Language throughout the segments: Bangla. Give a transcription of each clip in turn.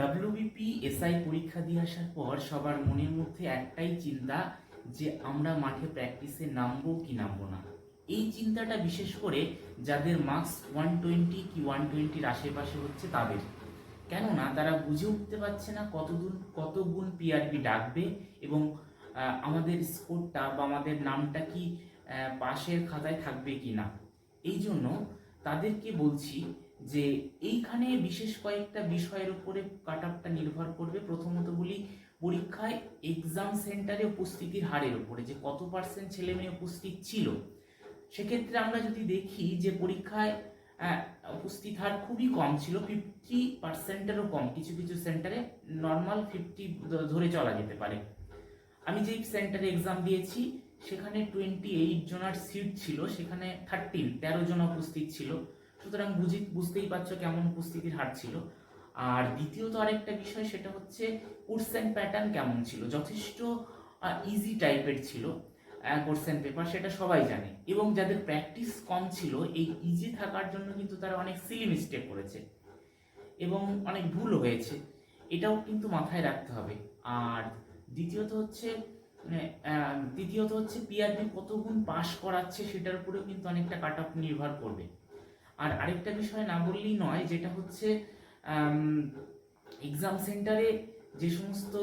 ডাব্লিউবিপি এসআই পরীক্ষা দিয়ে আসার পর সবার মনের মধ্যে একটাই চিন্তা যে আমরা মাঠে প্র্যাকটিসে নামবো কি নামবো না। এই চিন্তাটা বিশেষ করে যাদের মার্কস ওয়ান টোয়েন্টি কি ওয়ান টোয়েন্টির আশেপাশে হচ্ছে তাদের। কেননা তারা বুঝে উঠতে পারছে না কতদূর কত গুণ পিআরবি ডাকবে এবং আমাদের স্কোরটা বা আমাদের নামটা কি পাশের খাতায় থাকবে কি না। এই জন্য তাদেরকে বলছি যে এইখানে বিশেষ কয়েকটা বিষয়ের উপরে কাট আপটা নির্ভর করবে। প্রথমত বলি, পরীক্ষায় এক্সাম সেন্টারে উপস্থিতির হারের উপরে, যে কত পার্সেন্ট ছেলে মেয়ে উপস্থিত ছিল। সেক্ষেত্রে আমরা যদি দেখি যে পরীক্ষায় উপস্থিত হার খুবই কম ছিল ফিফটি পার্সেন্টেরও কম। কিছু কিছু সেন্টারে নর্মাল ফিফটি ধরে চলা যেতে পারে। আমি যেই সেন্টারে এক্সাম দিয়েছি, সেখানে টোয়েন্টি এইট জনার সিট ছিল, সেখানে থার্টিন তেরো জন উপস্থিত ছিল। সুতরাং বুঝি বুঝতেই পারছ কেমন উপস্থিতির হার ছিল। আর দ্বিতীয়ত আরেকটা বিষয় সেটা হচ্ছে কোর্সেন প্যাটার্ন কেমন ছিল? যথেষ্ট ইজি টাইপের ছিল কোর্সেন পেপার সেটা সবাই জানে। এবং যাদের প্র্যাকটিস কম ছিল এই ইজি থাকার জন্য কিন্তু তারা অনেক সিলি মিস্টেক করেছে। এবং অনেক ভুল হয়েছে। এটাও কিন্তু মাথায় রাখতে হবে। আর দ্বিতীয়ত হচ্ছে মানে, দ্বিতীয়ত হচ্ছে পিআরবি কত গুণ পাস করাচ্ছে সেটার উপরেও কিন্তু অনেকটা কাট অফ নির্ভর করবে। আর আরেকটা বিষয় না বললেই নয়, যেটা হচ্ছে এক্সাম সেন্টারে যে সমস্ত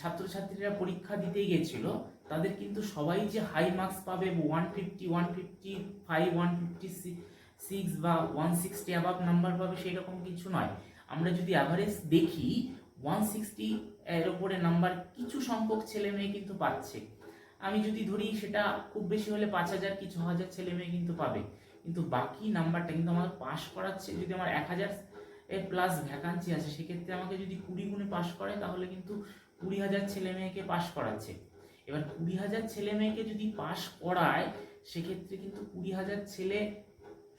ছাত্রছাত্রীরা পরীক্ষা দিতে গেছিল, তাদের কিন্তু সবাই যে হাই মার্কস পাবে one fifty one fifty five one fifty six বা ওয়ান সিক্সটি অ্যাবাভ নাম্বার পাবে সেই রকম কিছু নয়। আমরা যদি অ্যাভারেজ দেখি ওয়ান সিক্সটি এর ওপরে নাম্বার কিছু সংখ্যক ছেলে মেয়ে কিন্তু পাচ্ছে। আমি যদি ধরি, সেটা খুব বেশি হলে পাঁচ হাজার কি ছ হাজার ছেলে মেয়ে কিন্তু পাবে। কিন্তু বাকি নাম্বারটা কিন্তু আমার পাস করাচ্ছে যদি আমার এক হাজার এর প্লাস ভ্যাকান্সি আছে, সেক্ষেত্রে আমাকে যদি কুড়ি গুণে পাস করে, তাহলে কিন্তু কুড়ি হাজার ছেলে মেয়েকে পাস করাচ্ছে। এবার কুড়ি হাজার ছেলে মেয়েকে যদি পাস করায়, সেক্ষেত্রে কিন্তু কুড়ি হাজার ছেলে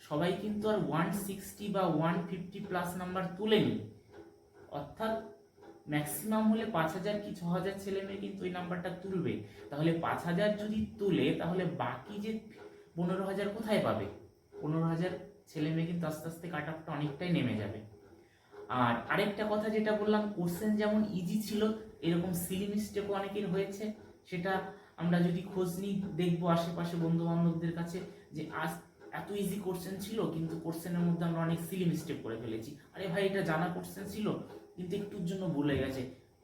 সবাই কিন্তু আর ওয়ান সিক্সটি বা ওয়ান ফিফটি প্লাস নাম্বার তুলেনি। অর্থাৎ ম্যাক্সিমাম হলে পাঁচ হাজার কি ছ হাজার ছেলে মেয়ে কিন্তু ওই নাম্বারটা তুলবে। তাহলে পাঁচ হাজার যদি তুলে, তাহলে বাকি যে পনেরো হাজার কোথায় পাবে? পনেরো হাজার ছেলে মেয়ে কিন্তু আস্তে আস্তে কাট অফটা অনেকটাই নেমে যাবে। আর আরেকটা কথা যেটা বললাম কোশ্চেন যেমন ইজি ছিল, এরকম সিলি মিস্টেকও অনেকের হয়েছে। সেটা আমরা যদি খোঁজ নিই, দেখব আশেপাশে বন্ধু বান্ধবদের কাছে যে, আজ এত ইজি কোশ্চেন ছিল, কিন্তু কোশ্চেনের মধ্যে আমরা অনেক সিলি মিস্টেক করে ফেলেছি। আরে ভাই, এটা জানা কোশ্চেন ছিল, কিন্তু একটুর জন্য ভুলে গেছে।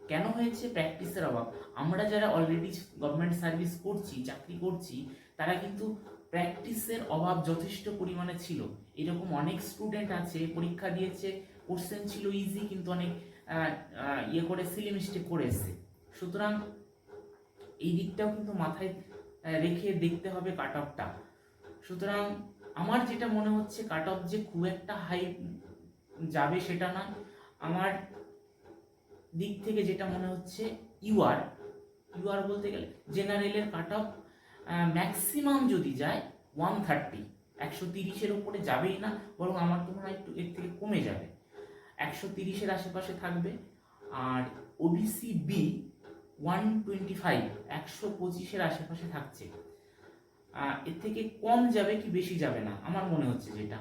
কেন হয়েছে? প্র্যাকটিসের অভাব। আমরা যারা অলরেডি গভর্নমেন্ট সার্ভিস করছি, চাকরি করছি, তারা কিন্তু প্র্যাকটিসের অভাব যথেষ্ট পরিমাণে ছিল। এরকম অনেক স্টুডেন্ট আছে, পরীক্ষা দিয়েছে কোশ্চেন ছিল ইজি কিন্তু অনেক ইয়ে করে সিলি মিস্টেক করে এসছে। সুতরাং এই দিকটাও কিন্তু মাথায় রেখে দেখতে হবে কাট অফটা সুতরাং আমার যেটা মনে হচ্ছে কাট অফ যে খুব একটা হাই যাবে সেটা না। আমার দিক থেকে যেটা মনে হচ্ছে ইউআর ইউআর বলতে গেলে জেনারেলের কাট অফ ম্যাক্সিমাম যদি যায় ওয়ান থার্টি একশো তিরিশের ওপরে যাবেই না, বরং আমার তো মনে হয় একটু এর থেকে কমে যাবে। একশো তিরিশের আশেপাশে থাকবে, আর OBC B one twenty five একশো পঁচিশের আশেপাশে থাকছে। এর থেকে কম যাবে কি বেশি যাবে না, আমার মনে হচ্ছে যেটা।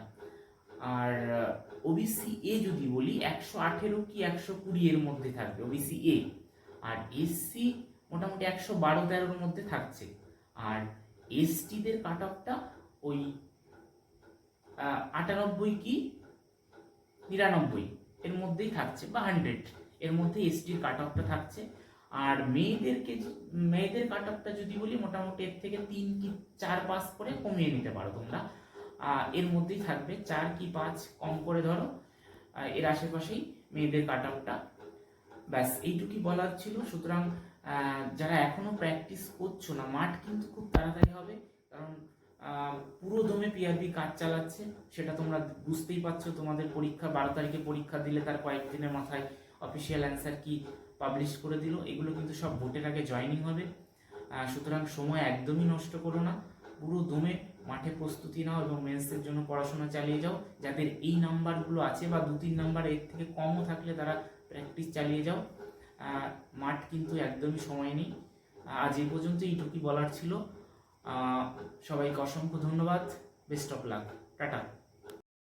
আর ওবিসি এ যদি বলি, একশো আঠেরো কি একশো কুড়ি এর মধ্যে থাকবে ওবিসি এ আর এসসি মোটামুটি একশো বারো তেরোর মধ্যে থাকছে। আর এসটিদের কাট অফটা ওই আটানব্বই কি? নিরানব্বই। এর মধ্যেই থাকছে বা হান্ড্রেড এর মধ্যে এসটির কাট অফটা থাকছে। আর মেয়েদেরকে মেয়েদের কাট অফটা যদি বলি, মোটামুটি এর থেকে তিন কি চার পাস করে কমিয়ে নিতে পারো তোমরা। এর মধ্যেই থাকবে চার কি পাঁচ কম করে ধরো। এর আশেপাশেই মেয়েদের কাট অফটা ব্যাস, এইটুকুই বলার ছিল। সুতরাং যারা এখনও প্র্যাকটিস করছ না, মাঠ কিন্তু খুব তাড়াতাড়ি হবে, কারণ পুরো দমে পিআরবি কাজ চালাচ্ছে, সেটা তোমরা বুঝতেই পারছ, তোমাদের পরীক্ষা, বারো তারিখে পরীক্ষা দিলে তার কয়েকদিনের মাথায় অফিসিয়াল অ্যান্সার কি পাবলিশ করে দিল, এগুলো কিন্তু সব ভোটের আগে জয়নিং হবে। সুতরাং সময় একদমই নষ্ট করো না, পুরো দমে মাঠে প্রস্তুতি নাও এবং মেন্সের জন্য পড়াশোনা চালিয়ে যাও, যাদের এই নাম্বারগুলো আছে বা দু তিন নাম্বার এর থেকে কমও থাকলে তারা প্র্যাকটিস চালিয়ে যাও। মাঠ কিন্তু একদমই সময় নেই। আজ এই পর্যন্ত এইটুকুই বলার ছিল। সবাইকে অসংখ্য ধন্যবাদ। Best of luck tata.